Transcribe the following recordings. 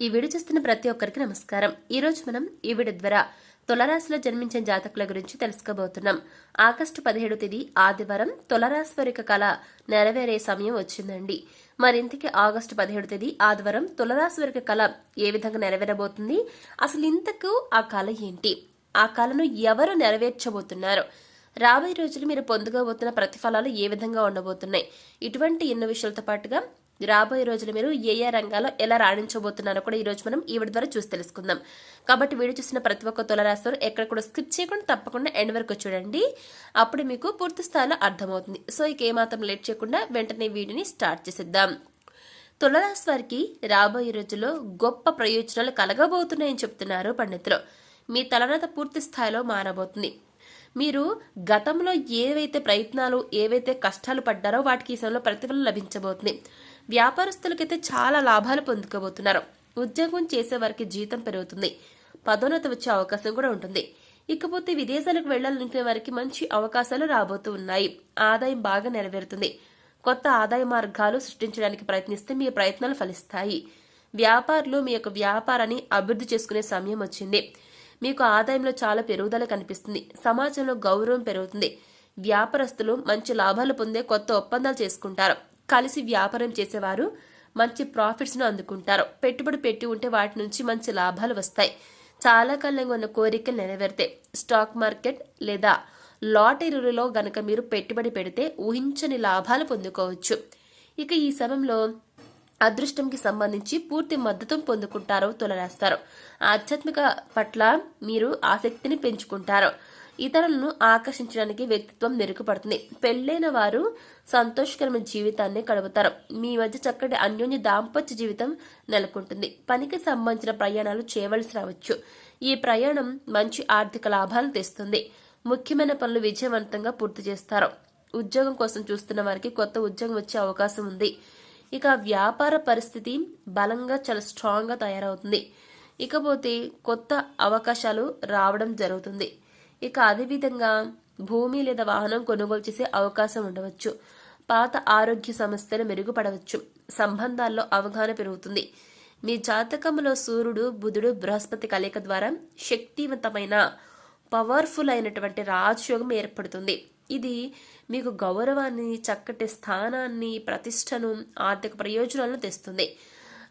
ఈ వీడియో చూస్తున్న ప్రతి ఒక్కరికి నమస్కారం. ఈ రోజు మనం ఈ వీడియో ద్వారా తులరాశిలో జన్మించిన జాతకుల గురించి తెలుసుకోబోతున్నాం. ఆగస్టు పదిహేడు తేదీ ఆదివారం తులరాశి వారికి కళ నెరవేరే సమయం వచ్చిందండి. మరింతకి ఆగస్టు పదిహేడు తేదీ ఆదివారం తులరాశి వారికి కళ ఏ విధంగా నెరవేరబోతుంది? అసలు ఇంతకు ఆ కళ ఏంటి? ఆ కళను ఎవరు నెరవేర్చబోతున్నారు? రాబోయే రోజులు మీరు పొందుకోబోతున్న ప్రతిఫలాలు ఏ విధంగా ఉండబోతున్నాయి? ఇటువంటి ఎన్నో విషయాలతో పాటుగా రాబోయే రోజులు మీరు ఏ ఏ రంగాల్లో ఎలా రాణించబోతున్నారో కూడా ఈ రోజు మనం ఈవిడ ద్వారా చూసి తెలుసుకుందాం. కాబట్టి వీడియో చూసిన ప్రతి ఒక్క తులరాశివారు ఎక్కడ కూడా స్కిప్ చేయకుండా తప్పకుండా ఎండ్ వరకు చూడండి. అప్పుడు మీకు పూర్తి స్థాయిలో అర్థమవుతుంది. సో ఇక ఏమాత్రం లేట్ చేయకుండా వెంటనే వీడియోని స్టార్ట్ చేసేద్దాం. తులరాశి వారికి రాబోయే రోజుల్లో గొప్ప ప్రయోజనాలు కలగబోతున్నాయని చెప్తున్నారు పండితులు. మీ తలరాత పూర్తి స్థాయిలో మారబోతుంది. మీరు గతంలో ఏవైతే ప్రయత్నాలు ఏవైతే కష్టాలు పడ్డారో వాటికి ఈ సమయంలో ప్రతిఫలం లభించబోతుంది. వ్యాపారస్తులకైతే చాలా లాభాలు పొందుకోబోతున్నారు. ఉద్యోగం చేసే వారికి జీతం పెరుగుతుంది. పదోన్నతి వచ్చే అవకాశం కూడా ఉంటుంది. ఇకపోతే విదేశాలకు వెళ్ళాలనుకునే వారికి మంచి అవకాశాలు రాబోతూ ఉన్నాయి. ఆదాయం బాగా నెరవేరుతుంది. కొత్త ఆదాయ మార్గాలు సృష్టించడానికి ప్రయత్నిస్తే మీ ప్రయత్నాలు ఫలిస్తాయి. వ్యాపారులు మీ యొక్క వ్యాపారాన్ని అభివృద్ధి చేసుకునే సమయం వచ్చింది. మీకు ఆదాయంలో చాలా పెరుగుదల కనిపిస్తుంది. సమాజంలో గౌరవం పెరుగుతుంది. వ్యాపారస్తులు మంచి లాభాలు పొందే కొత్త ఒప్పందాలు చేసుకుంటారు. కలిసి వ్యాపారం చేసేవారు. మంచి ప్రాఫిట్స్ను అందుకుంటారు. పెట్టుబడి పెట్టి ఉంటే వాటి నుంచి మంచి లాభాలు వస్తాయి. చాలా కాలంగా ఉన్న కోరికలు నెరవేరుతాయి స్టాక్ మార్కెట్ లేదా లాటరీలో గనక మీరు పెట్టుబడి పెడితే ఊహించని లాభాలు పొందుకోవచ్చు. ఇక ఈ సమయంలో అదృష్టంకి సంబంధించి పూర్తి మద్దతు పొందుకుంటారో తులరాస్తారు. ఆధ్యాత్మిక పట్ల మీరు ఆసక్తిని పెంచుకుంటారు. ఇతరులను ఆకర్షించడానికి వ్యక్తిత్వం మెరుగుపడుతుంది. పెళ్ళైన వారు సంతోషకరమైన జీవితాన్ని గడుపుతారు. మీ మధ్య చక్కటి అన్యోన్య దాంపత్య జీవితం నెలకొంటుంది. పనికి సంబంధించిన ప్రయాణాలు చేయవలసి రావచ్చు. ఈ ప్రయాణం మంచి ఆర్థిక లాభాలను తెస్తుంది. ముఖ్యమైన పనులు విజయవంతంగా పూర్తి చేస్తారు. ఉద్యోగం కోసం చూస్తున్న వారికి కొత్త ఉద్యోగం వచ్చే అవకాశం ఉంది. ఇక వ్యాపార పరిస్థితి బలంగా చాలా స్ట్రాంగ్గా తయారవుతుంది. ఇకపోతే కొత్త అవకాశాలు రావడం జరుగుతుంది. ఇక అదేవిధంగా భూమి లేదా వాహనం కొనుగోలు చేసే అవకాశం ఉండవచ్చు. పాత ఆరోగ్య సమస్యలు మెరుగుపడవచ్చు. సంబంధాల్లో అవగాహన పెరుగుతుంది. మీ జాతకంలో సూర్యుడు బుధుడు బృహస్పతి కలయిక ద్వారా శక్తివంతమైన పవర్ఫుల్ అయినటువంటి రాజయోగం ఏర్పడుతుంది. ఇది మీకు గౌరవాన్ని చక్కటి స్థానాన్ని ప్రతిష్టను ఆర్థిక ప్రయోజనాలను తెస్తుంది.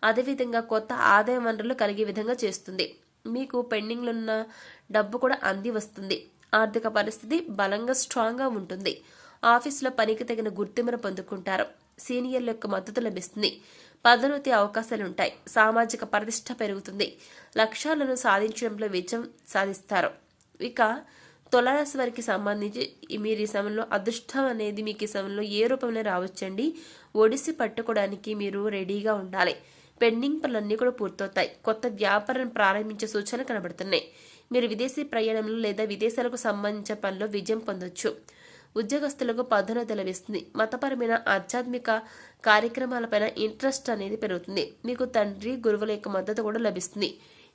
అదేవిధంగా కొత్త ఆదాయ వనరులు కలిగే విధంగా చేస్తుంది. మీకు పెండింగ్లో ఉన్న డబ్బు కూడా అంది వస్తుంది. ఆర్థిక పరిస్థితి బలంగా స్ట్రాంగ్గా ఉంటుంది. ఆఫీసులో పనికి తగిన గుర్తింపును పొందుకుంటారు. సీనియర్ల యొక్క మద్దతు లభిస్తుంది. పదోన్నతి అవకాశాలు ఉంటాయి సామాజిక ప్రతిష్ట పెరుగుతుంది. లక్ష్యాలను సాధించడంలో విజయం సాధిస్తారు. ఇక తులారాశి వారికి సంబంధించి మీరు ఈ సమయంలో అదృష్టం అనేది మీకు ఈ సమయంలో ఏ రూపంలో రావచ్చండి? ఒడిసి పట్టుకోవడానికి మీరు రెడీగా ఉండాలి. పెండింగ్ పనులన్నీ కూడా పూర్తవుతాయి. కొత్త వ్యాపారం ప్రారంభించే సూచనలు కనబడుతున్నాయి. మీరు విదేశీ ప్రయాణంలో లేదా విదేశాలకు సంబంధించిన పనిలో విజయం పొందొచ్చు. ఉద్యోగస్తులకు పదోన్నతి లభిస్తుంది. మతపరమైన ఆధ్యాత్మిక కార్యక్రమాలపైన ఇంట్రెస్ట్ అనేది పెరుగుతుంది. మీకు తండ్రి గురువుల యొక్క మద్దతు కూడా లభిస్తుంది.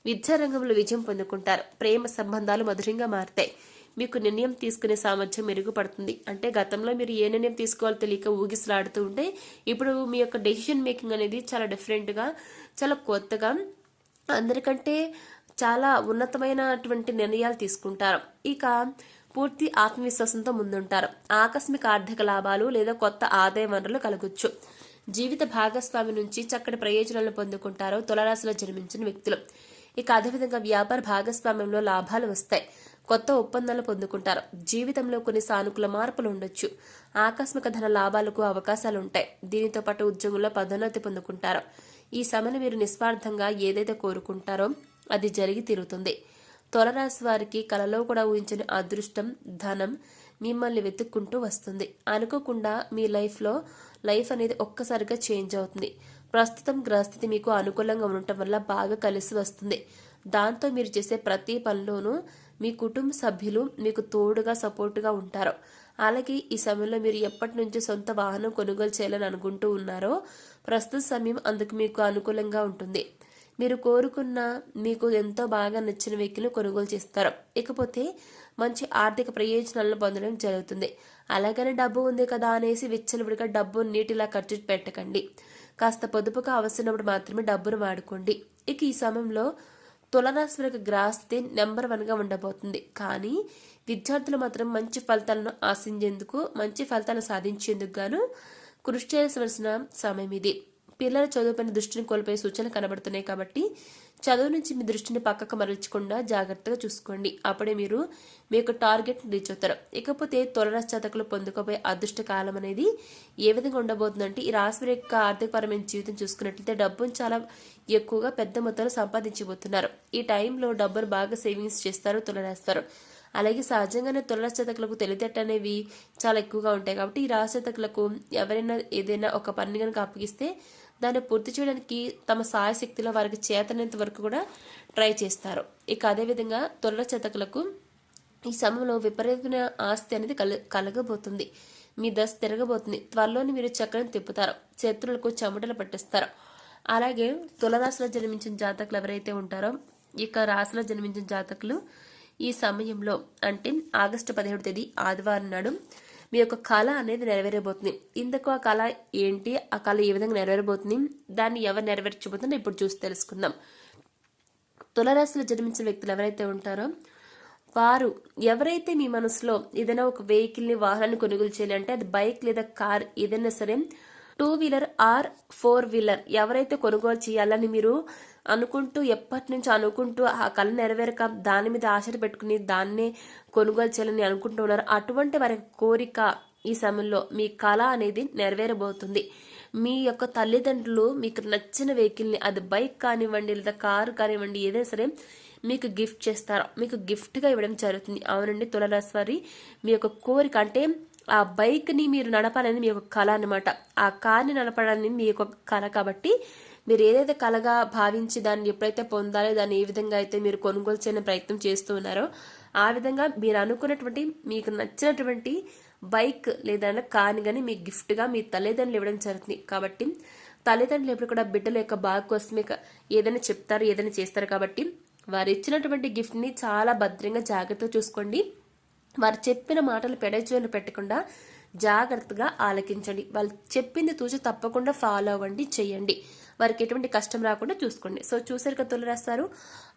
విద్యారంగంలో విజయం పొందుకుంటారు. ప్రేమ సంబంధాలు మధురంగా మారుతాయి మీకు నిర్ణయం తీసుకునే సామర్థ్యం మెరుగుపడుతుంది. అంటే గతంలో మీరు ఏ నిర్ణయం తీసుకోవాలో తెలియక ఊగిసలాడుతూ ఉంటే ఇప్పుడు మీ యొక్క డెసిషన్ మేకింగ్ అనేది చాలా డిఫరెంట్గా చాలా కొత్తగా అందరికంటే చాలా ఉన్నతమైనటువంటి నిర్ణయాలు తీసుకుంటారు. ఇక పూర్తి ఆత్మవిశ్వాసంతో ముందుంటారు. ఆకస్మిక ఆర్థిక లాభాలు లేదా కొత్త ఆదాయ వనరులు కలగొచ్చు. జీవిత భాగస్వామి నుంచి చక్కటి ప్రయోజనాలను పొందుకుంటారు. తులరాశిలో జన్మించిన వ్యక్తులు. ఇక అదేవిధంగా వ్యాపార భాగస్వామ్యంలో లాభాలు వస్తాయి. కొత్త ఒప్పందాలు పొందుకుంటారు. జీవితంలో కొన్ని సానుకూల మార్పులు ఉండొచ్చు. ఆకస్మిక ధన లాభాలకు అవకాశాలు ఉంటాయి దీనితో పాటు ఉద్యోగంలో పదోన్నతి పొందుకుంటారు. ఈ సమయంలో మీరు నిస్వార్థంగా ఏదైతే కోరుకుంటారో అది జరిగి తీరుతుంది. తొలరాశి వారికి కలలో కూడా ఊహించని అదృష్టం ధనం మిమ్మల్ని వెతుక్కుంటూ వస్తుంది. అనుకోకుండా మీ లైఫ్లో లైఫ్ అనేది ఒక్కసారిగా చేంజ్ అవుతుంది. ప్రస్తుతం గ్రహస్థితి మీకు అనుకూలంగా ఉండటం వల్ల బాగా కలిసి వస్తుంది. దాంతో మీరు చేసే ప్రతి పనిలోనూ మీ కుటుంబ సభ్యులు మీకు తోడుగా సపోర్టుగా ఉంటారు. అలాగే ఈ సమయంలో మీరు ఎప్పటి నుంచి సొంత వాహనం కొనుగోలు చేయాలని అనుకుంటూ ఉన్నారో ప్రస్తుత సమయం అందుకు మీకు అనుకూలంగా ఉంటుంది. మీరు కోరుకున్న మీకు ఎంతో బాగా నచ్చిన వెహికల్ కొనుగోలు చేస్తారు. ఇకపోతే మంచి ఆర్థిక ప్రయోజనాలను పొందడం జరుగుతుంది. అలాగనే డబ్బు ఉంది కదా అనేసి విచ్చలవిడిగా డబ్బు నీటిలా ఖర్చు పెట్టకండి. కాస్త పొదుపుగా అవసరమైనప్పుడు మాత్రమే డబ్బును వాడుకోండి. ఇక ఈ సమయంలో తులరాశి వారికి గ్రాస్తి నెంబర్ వన్గా ఉండబోతుంది. కానీ విద్యార్థులు మాత్రం మంచి ఫలితాలను ఆశించేందుకు మంచి ఫలితాలను సాధించేందుకు గాను కృషి చేయాల్సిన సమయం ఇది. పిల్లల చదువుపైన దృష్టిని కోల్పోయే సూచనలు కనబడుతున్నాయి కాబట్టి చదువు నుంచి మీ దృష్టిని పక్కకు మరల్చకుండా జాగ్రత్తగా చూసుకోండి. అప్పుడే మీరు మీ యొక్క టార్గెట్ రీచ్ అవుతారు. ఇకపోతే తొలరాశి పొందుకోబోయే అదృష్ట కాలం అనేది ఏ విధంగా ఉండబోతుందంటే ఈ రాశి యొక్క ఆర్థికపరమైన జీవితం చూసుకున్నట్లయితే డబ్బును చాలా ఎక్కువగా పెద్ద మొత్తంలో సంపాదించబోతున్నారు. ఈ టైంలో డబ్బును బాగా సేవింగ్స్ చేస్తారు తొలరేస్తారు అలాగే సహజంగానే తులరాశి తెలివితేట అనేవి చాలా ఎక్కువగా ఉంటాయి. కాబట్టి ఈ రాశి ఎవరైనా ఏదైనా ఒక పని కనుక అప్పగిస్తే దాన్ని పూర్తి చేయడానికి తమ సాయశక్తిలో వారికి చేతనంత వరకు కూడా ట్రై చేస్తారు. ఇక అదేవిధంగా తొలర చేతకులకు ఈ సమయంలో విపరీతమైన ఆస్తి అనేది కల కలగబోతుంది. మీ దశ తిరగబోతుంది. త్వరలోనే మీరు చక్రం తిప్పుతారు. శత్రులకు చెమటలు పట్టిస్తారు. అలాగే తులరాశిలో జన్మించిన జాతకులు ఎవరైతే ఉంటారో ఇక రాశిలో జన్మించిన జాతకులు ఈ సమయంలో అంటే ఆగస్టు పదిహేడు తేదీ ఆదివారం నాడు మీ యొక్క కళ అనేది నెరవేరబోతుంది. ఇందుకు ఆ కళ ఏంటి? ఆ కళ ఏ విధంగా నెరవేరబోతుంది? దాన్ని ఎవరు నెరవేర్చబోతుందో ఇప్పుడు చూసి తెలుసుకుందాం. తులరాశిలో జన్మించిన వ్యక్తులు ఎవరైతే ఉంటారో వారు ఎవరైతే మీ మనసులో ఏదైనా ఒక వెహికల్ని వాహనాన్ని కొనుగోలు చేయాలి అంటే అది బైక్ లేదా కార్ ఏదైనా సరే two wheeler or four wheeler ఎవరైతే కొనుగోలు చేయాలని మీరు అనుకుంటూ ఎప్పటి నుంచి అనుకుంటూ ఆ కళ నెరవేరక దాని మీద ఆశలు పెట్టుకుని దాన్నే కొనుగోలు చేయాలని అనుకుంటున్నారు అటువంటి వారి కోరిక ఈ సమయంలో మీ కళ అనేది నెరవేరబోతుంది. మీ యొక్క తల్లిదండ్రులు మీకు నచ్చిన వెహికల్ని అది బైక్ కానివ్వండి లేదా కారు కానివ్వండి ఏదైనా సరే మీకు గిఫ్ట్ చేస్తారు మీకు గిఫ్ట్గా ఇవ్వడం జరుగుతుంది. అవునండి తులరాశి వారి మీ యొక్క కోరిక అంటే ఆ బైక్ని మీరు నడపాలని మీ యొక్క కళ అనమాట ఆ కార్ని నడపడానికి మీ యొక్క కళ కాబట్టి మీరు ఏదైతే కళగా భావించి దాన్ని ఎప్పుడైతే పొందాలో దాన్ని ఏ విధంగా అయితే మీరు కొనుగోలు చేయని ప్రయత్నం చేస్తూ ఉన్నారో ఆ విధంగా మీరు అనుకున్నటువంటి మీకు నచ్చినటువంటి బైక్ లేదన్నా కాని కానీ మీ గిఫ్ట్గా మీ తల్లిదండ్రులు ఇవ్వడం జరుగుతుంది. కాబట్టి తల్లిదండ్రులు ఎప్పుడు కూడా బిడ్డల యొక్క బాగు కోసమే ఏదైనా చెప్తారు ఏదైనా చేస్తారు కాబట్టి వారు ఇచ్చినటువంటి గిఫ్ట్ని చాలా భద్రంగా జాగ్రత్తగా చూసుకోండి. వారు చెప్పిన మాటలు పెడచోలు పెట్టకుండా జాగ్రత్తగా ఆలకించండి. వాళ్ళు చెప్పింది తూచి తప్పకుండా ఫాలో అవ్వండి చేయండి. వారికి ఎటువంటి కష్టం రాకుండా చూసుకోండి. సో చూసారు కదా రాస్తారు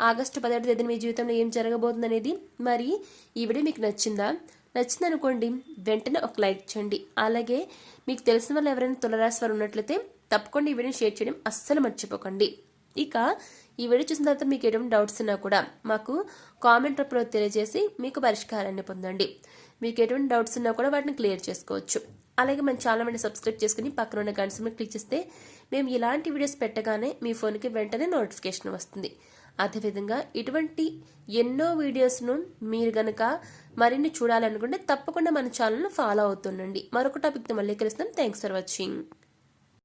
ఆగస్టు పదిహేడు తేదీన మీ జీవితంలో ఏం జరగబోతుంది అనేది మరి ఈ వీడియో మీకు నచ్చిందా? నచ్చిందనుకోండి వెంటనే ఒక లైక్ చేయండి. అలాగే మీకు తెలిసిన వాళ్ళు ఎవరైనా తులరాశి వారు ఉన్నట్లయితే తప్పకుండా ఈ వీడియోని షేర్ చేయడం అస్సలు మర్చిపోకండి. ఇక ఈ వీడియో చూసిన తర్వాత మీకు ఎటువంటి డౌట్స్ ఉన్నా కూడా మాకు కామెంట్ రూపంలో తెలియజేసి మీకు పరిష్కారాన్ని పొందండి. మీకు ఎటువంటి డౌట్స్ ఉన్నా కూడా వాటిని క్లియర్ చేసుకోవచ్చు. అలాగే మన ఛానల్ మీద సబ్స్క్రైబ్ చేసుకుని పక్కన ఉన్న గంట సమయం క్లిక్ చేస్తే మేము ఇలాంటి వీడియోస్ పెట్టగానే మీ ఫోన్కి వెంటనే నోటిఫికేషన్ వస్తుంది. అదేవిధంగా ఇటువంటి ఎన్నో వీడియోస్ను మీరు గనక మరిన్ని చూడాలనుకుంటే తప్పకుండా మన ఛానల్ను ఫాలో అవుతుండండి. మరొక టాపిక్తో మళ్ళీ కలుస్తాం. Thanks for watching